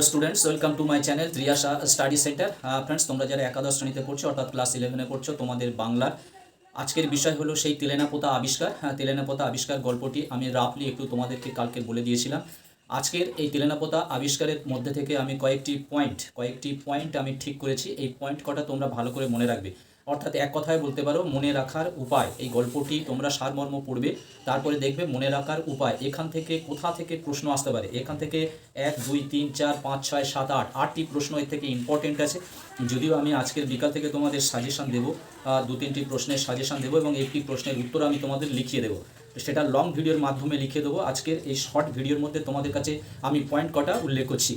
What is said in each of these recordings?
Hello students welcome to my channel Riya study centre friends তোমরা যারা একাদশ শ্রেণীতে পড়ছো, অর্থাৎ ক্লাস ইলেভেনে পড়ছো, তোমাদের বাংলার আজকের বিষয় হলো সেই তেলেনাপোতা আবিষ্কার। হ্যাঁ তেলেনাপোতা আবিষ্কার গল্পটি আমি রাফলি একটু তোমাদেরকে কালকে বলে দিয়েছিলাম। আজকের এই তেলেনাপোতা আবিষ্কারের মধ্যে থেকে আমি কয়েকটি পয়েন্ট কয়েকটি পয়েন্ট আমি ঠিক করেছি। এই পয়েন্ট কটা তোমরা ভালো করে মনে রাখবে। অর্থাৎ এক কথায় বলতে পারো, মনে রাখার উপায়। এই গল্পটি তোমরা সারমর্ম পড়বে, তারপরে দেখবে মনে রাখার উপায়। এখান থেকে কোথা থেকে প্রশ্ন আসতে পারে? এখান থেকে এক, দুই, তিন, চার, পাঁচ, ছয়, সাত, আট, আটটি প্রশ্ন এর থেকে ইম্পর্টেন্ট আছে। যদিও আমি আজকের বিকাল থেকে তোমাদের সাজেশান দেবো দু, তিনটি প্রশ্নের সাজেশান দেবো এবং একটি প্রশ্নের উত্তর আমি তোমাদের লিখিয়ে দেবো। সেটা লং ভিডিওর মাধ্যমে লিখে দেবো। আজকের এই শর্ট ভিডিওর মধ্যে তোমাদের কাছে আমি পয়েন্ট কটা উল্লেখ করছি।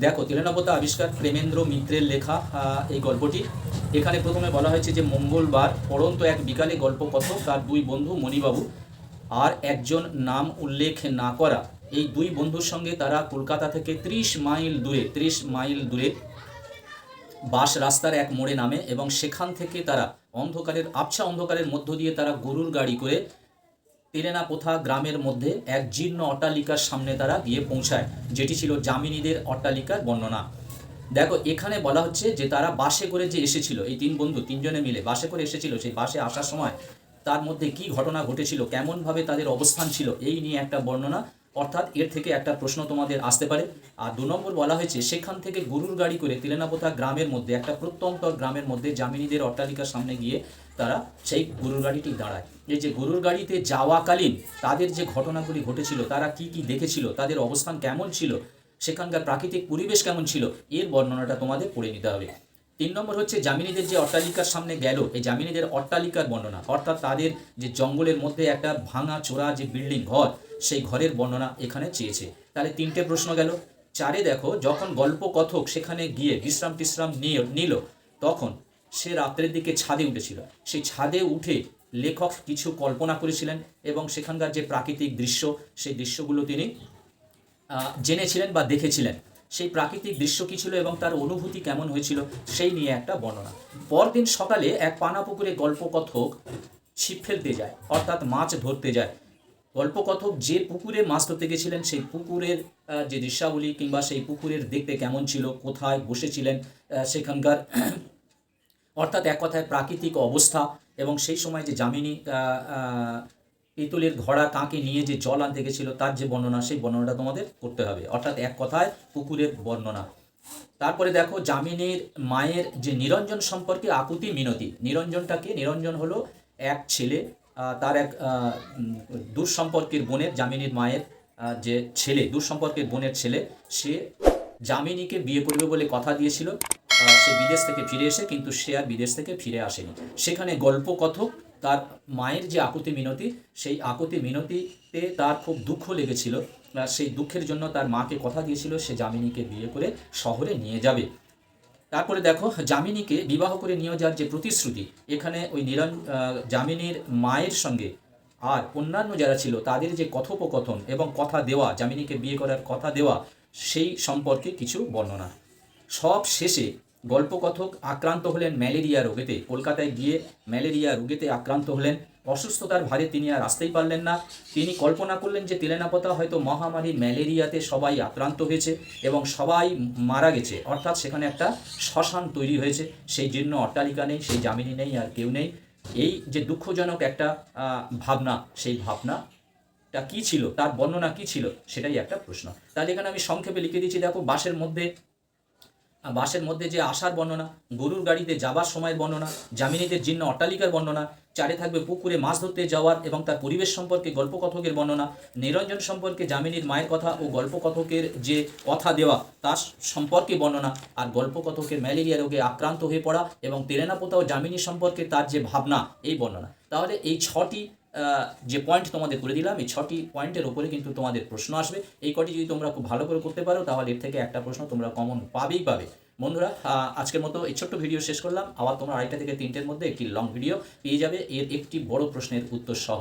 দেখো তেলেনাপতা আবিষ্কার প্রেমেন্দ্র মিত্রের লেখা এই গল্পটি। এখানে প্রথমে বলা হয়েছে যে মঙ্গলবার পড়ন্ত এক বিকালে গল্প কথক তার দুই বন্ধু মণিবাবু আর একজন নাম উল্লেখ না করা। এই দুই বন্ধুর সঙ্গে তারা কলকাতা থেকে ত্রিশ মাইল দূরে, ত্রিশ মাইল দূরে বাস রাস্তার এক মোড়ে নামে এবং সেখান থেকে তারা অন্ধকারের, আবছা অন্ধকারের মধ্য দিয়ে তারা গরুর গাড়ি করে তেলেনাপোথা গ্রামের মধ্যে এক জীর্ণ অট্টালিকার সামনে তারা গিয়ে পৌঁছায়, যেটি ছিল জামিনীদের অট্টালিকার বর্ণনা। দেখো, এখানে বলা হচ্ছে যে তারা বাসে করে যে এসেছিল, এই তিন বন্ধু, তিনজনে মিলে বাসে করে এসেছিল, সেই বাসে আসার সময় তার মধ্যে কি ঘটনা ঘটেছিল, কেমনভাবে তাদের অবস্থান ছিল, এই নিয়ে একটা বর্ণনা। অর্থাৎ এর থেকে একটা প্রশ্ন তোমাদের আসতে পারে। আর দু নম্বর বলা হয়েছে, সেখান থেকে গরুর গাড়ি করে তিলেনাপোথা গ্রামের মধ্যে, একটা প্রত্যন্তর গ্রামের মধ্যে জামিনীদের অট্টালিকার সামনে গিয়ে তারা সেই গরুর গাড়িটি দাঁড়ায়। এই যে গরুর গাড়িতে যাওয়াকালীন তাদের যে ঘটনাগুলি ঘটেছিল, তারা কি কি দেখেছিল, তাদের অবস্থান কেমন ছিল, সেখানকার প্রাকৃতিক পরিবেশ কেমন ছিল, এর বর্ণনাটা তোমাদের পড়ে নিতে হবে। তিন নম্বর হচ্ছে জামিনীদের যে অট্টালিকার সামনে গেল, এই জামিনীদের অট্টালিকার বর্ণনা, অর্থাৎ তাদের যে জঙ্গলের মধ্যে একটা ভাঙা চোরা যে বিল্ডিং ঘর, সেই ঘরের বর্ণনা এখানে চেয়েছে। তাহলে তিনটে প্রশ্ন গেল। চারে দেখো, যখন গল্প কথক সেখানে গিয়ে বিশ্রাম টিশ্রাম নিয়ে নিল, তখন সে রাত্রের দিকে ছাদে উঠেছিল। সেই ছাদে উঠে লেখক কিছু কল্পনা করেছিলেন এবং সেখানকার যে প্রাকৃতিক দৃশ্য, সেই দৃশ্যগুলো তিনি জেনেছিলেন বা দেখেছিলেন। সেই প্রাকৃতিক দৃশ্য কী ছিল এবং তার অনুভূতি কেমন হয়েছিল, সেই নিয়ে একটা বর্ণনা। পরদিন সকালে এক পানা পুকুরে গল্পকথক ছিপ ফেলতে যায়, অর্থাৎ মাছ ধরতে যায়। গল্পকথক যে পুকুরে মাছ ধরতে গেছিলেন, সেই পুকুরের যে দৃশ্যাবলী কিংবা সেই পুকুরের দেখতে কেমন ছিল, কোথায় বসেছিলেন সেখানকার অর্থাৎ এক কথায় প্রাকৃতিক অবস্থা এবং সেই সময় যে আহ, পিতলের ঘোড়া কাঁকে নিয়ে যে জল আনতে গেছিল তার যে বর্ণনা সেই বর্ণনাটা তোমাদের করতে হবে। অর্থাৎ এক কথায় পুকুরের বর্ণনা। তারপরে দেখো জামিনীর মায়ের যে নিরঞ্জন সম্পর্কে আকুতি মিনতি। নিরঞ্জনটাকে নিরঞ্জন হলো এক ছেলে তার এক আহ, উম, দূর সম্পর্কের বোনের জামিনীর মায়ের যে ছেলে দুঃসম্পর্কের বোনের ছেলে সে জামিনীকে বিয়ে করবে বলে কথা দিয়েছিল। সে বিদেশ থেকে ফিরে এসে কিন্তু সে আর বিদেশ থেকে ফিরে আসেনি। সেখানে গল্প কথক তার মায়ের যে আকুতি মিনতি সেই আকুতি মিনতিতে তার খুব দুঃখ লেগেছিল। সেই দুঃখের জন্য তার মাকে কথা দিয়েছিল সে জামিনীকে বিয়ে করে শহরে নিয়ে যাবে। তারপরে দেখো জামিনীকে বিবাহ করে নিয়ে যাওয়ার যে প্রতিশ্রুতি এখানে ওই নিরন আহ, জামিনীর মায়ের সঙ্গে আর অন্যান্য যারা ছিল তাদের যে কথোপকথন এবং কথা দেওয়া জামিনীকে বিয়ে করার কথা দেওয়া সেই সম্পর্কে কিছু বর্ণনা। সব শেষে গল্পকথক আক্রান্ত হলেন ম্যালেরিয়া রোগেতে। কলকাতায় গিয়ে ম্যালেরিয়া রোগেতে আক্রান্ত হলেন। অসুস্থতার ভারে তিনি আর আসতেই পারলেন না। তিনি কল্পনা করলেন যে তেলেনাপতা হয়তো মহামারী ম্যালেরিয়াতে সবাই আক্রান্ত হয়েছে এবং সবাই মারা গেছে। অর্থাৎ সেখানে একটা শ্মশান তৈরি হয়েছে। সেই জন্য অট্টালিকা নেই, সেই জামিনী নেই, আর কেউ নেই। এই যে দুঃখজনক একটা ভাবনা, সেই ভাবনা তা কি ছিল? তার বর্ণনা কী ছিল? সেটাই একটা প্রশ্ন। তাহলে এখানে আমি সংক্ষেপে লিখে দিয়েছি দেখো বাসের মধ্যে বাসের মধ্যে যে আসার বর্ণনা, গরুর গাড়িতে যাবার সময়ের বর্ণনা জামিনীদের জীর্ণ অট্টালিকার বর্ণনা, চারে থাকবে পুকুরে মাছ ধরতে যাওয়ার এবং তার পরিবেশ সম্পর্কে গল্পকথকের বর্ণনা, নিরঞ্জন সম্পর্কে জামিনীর মায়ের কথা ও গল্পকথকের যে কথা দেওয়া, তার সম্পর্কে বর্ণনা, আর গল্পকথকের ম্যালেরিয়া রোগে আক্রান্ত হয়ে পড়া এবং তেরেনাপোতা ও জামিনী সম্পর্কে তার যে ভাবনা, এই বর্ণনা। তাহলে এই ছটি যে পয়েন্ট তোমাদের করে দিলাম, এই ছটি পয়েন্টের ওপরে কিন্তু তোমাদের প্রশ্ন আসবে। এই কটি যদি তোমরা খুব ভালো করে করতে পারো, তাহলে এর থেকে একটা প্রশ্ন তোমরা কমন পাবেই পাবে। বন্ধুরা আজকের মতো এই ছোট্ট ভিডিও শেষ করলাম। আবার তোমরা আড়াইটা থেকে তিনটের মধ্যে একটি লং ভিডিও পেয়ে যাবে। এর একটি বড় প্রশ্নের উত্তর সহ।